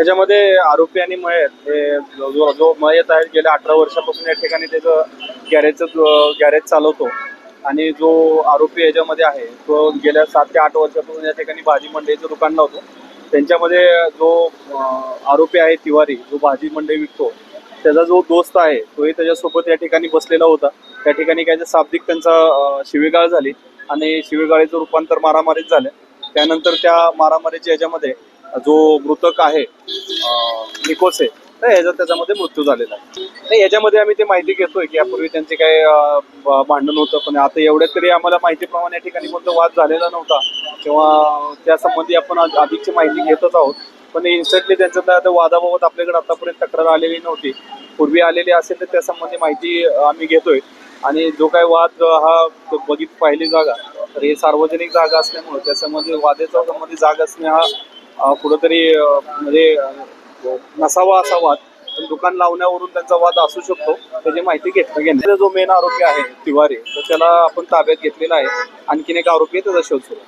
त्याच्यामध्ये आरोपी आणि मयत हे जो जो- जो मयत आहे गेल्या अठरा वर्षापासून या ठिकाणी त्याचं गॅरेजचं गॅरेज चालवतो. आणि जो आरोपी याच्यामध्ये आहे तो गेल्या सात ते आठ वर्षापासून या ठिकाणी भाजी मंडईचं दुकान लावतो. त्यांच्यामध्ये जो आरोपी आहे तिवारी जो भाजी मंडई विकतो त्याचा जो दोस्त आहे तोही त्याच्यासोबत या ठिकाणी बसलेला होता. त्या ठिकाणी काय शाब्दिक त्यांचा शिवेगाळ शिवीगाळ झाली आणि शिवीगाळीचं रूपांतर मारामारीत झालं. त्यानंतर त्या मारामारीच्या याच्यामध्ये जो मृतक आहे निकोसे तर याच्यात त्याच्यामध्ये मृत्यू झालेला आहे. नाही याच्यामध्ये आम्ही ते माहिती घेतोय की यापूर्वी त्यांचे काय भांडण होतं पण आता एवढ्यात तरी आम्हाला माहितीप्रमाणे या ठिकाणी कोणता वाद झालेला नव्हता. किंवा त्या संबंधी आपण अधिकची माहिती घेतच आहोत. पण इन्स्टंटली त्यांचं त्या वादाबाबत आपल्याकडे आतापर्यंत तक्रार आलेली नव्हती. पूर्वी आलेली असेल तर त्यासंबंधी माहिती आम्ही घेतोय. आणि जो काय वाद हा बघित पाहिली जागा तर हे सार्वजनिक जागा असल्यामुळे त्यासंबंधी वादेचा संबंधी जागा असणे हा कुठंतरी म्हणजे नसावा असा वाद. पण दुकान लावण्यावरून त्यांचा वाद असू शकतो. त्याची माहिती घेतली घेण्याचा जो मेन आरोपी आहे तिवारी तर त्याला आपण ताब्यात घेतलेला आहे. आणखीन एक आरोपी आहे त्याचा शोध सुरू.